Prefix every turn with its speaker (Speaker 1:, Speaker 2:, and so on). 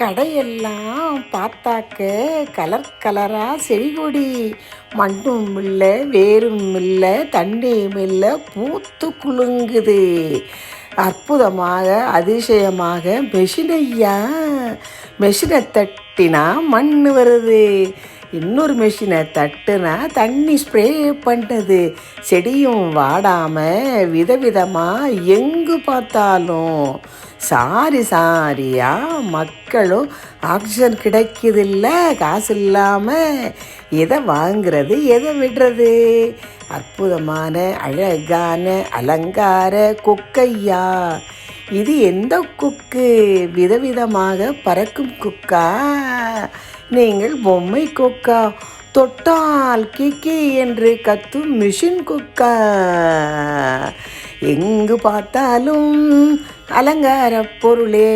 Speaker 1: கடையெல்லாம் பார்த்தாக்க கலர் கலராக செடி கொடி மண்ணும் இல்லை வேரும் இல்லை தண்ணியும் இல்லை பூத்து குலுங்குது. அற்புதமாக அதிசயமாக மெஷினையா மெஷினை தட்டினா மண் வருது. இன்னொரு மெஷினை தட்டுனா தண்ணி ஸ்ப்ரே பண்ணுது. செடியும் வாடாமல் விதவிதமாக எங்கு பார்த்தாலும் சாரி சாரியா? மக்களும் ஆக்சிஜன் கிடைக்குதில்ல காசு இல்லாமல் எதை வாங்குறது எதை விடுறது? அற்புதமான அழகான அலங்கார கொக்கையா? இது எந்த குக்கு? விதவிதமாக பறக்கும் குக்கா? நீங்கள் பொம்மை கொக்கா? தொட்டால் கிக்கி என்று கத்தும் மிஷின் குக்கா? எங்கு பார்த்தாலும் அலங்கார பொருளே.